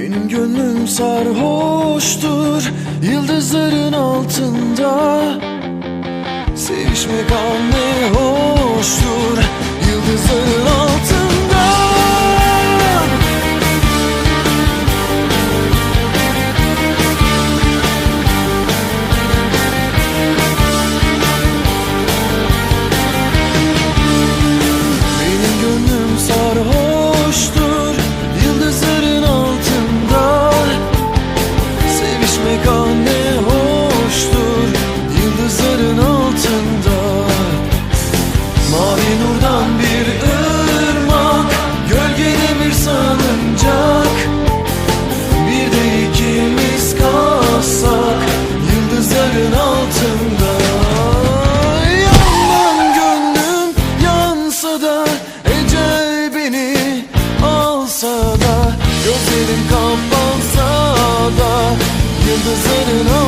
Benim gönlüm sarhoştur Yıldızların altında. Sevişmek an ne hoştur da Ecel beni alsa da Gözlerim kapansa da Yıldızların